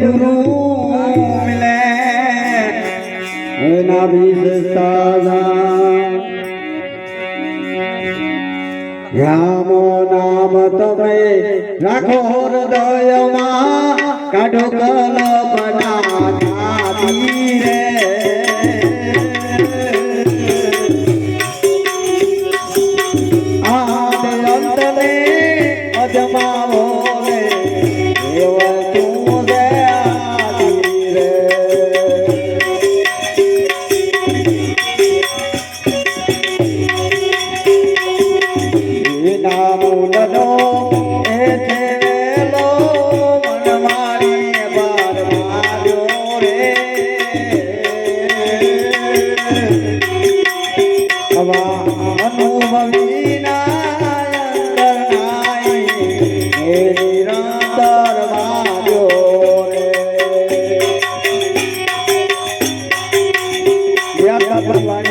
ગુરુ મિલે એના બીજ સારા રામ નામ તમે રાખો હૃદયમાં કાઢો કલા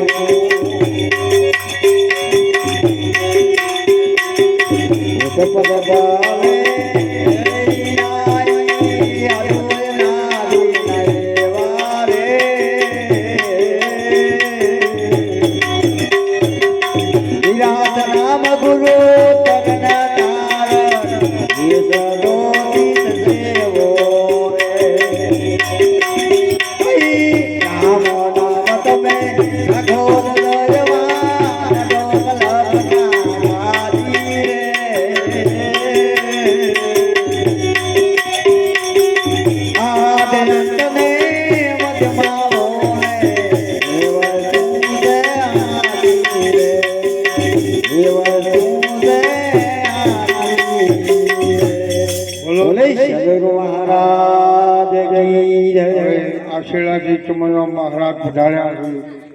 Oh. સદગુરુ મહારાજ જય આશીર્વાદ મહારાજ પધાર્યા છે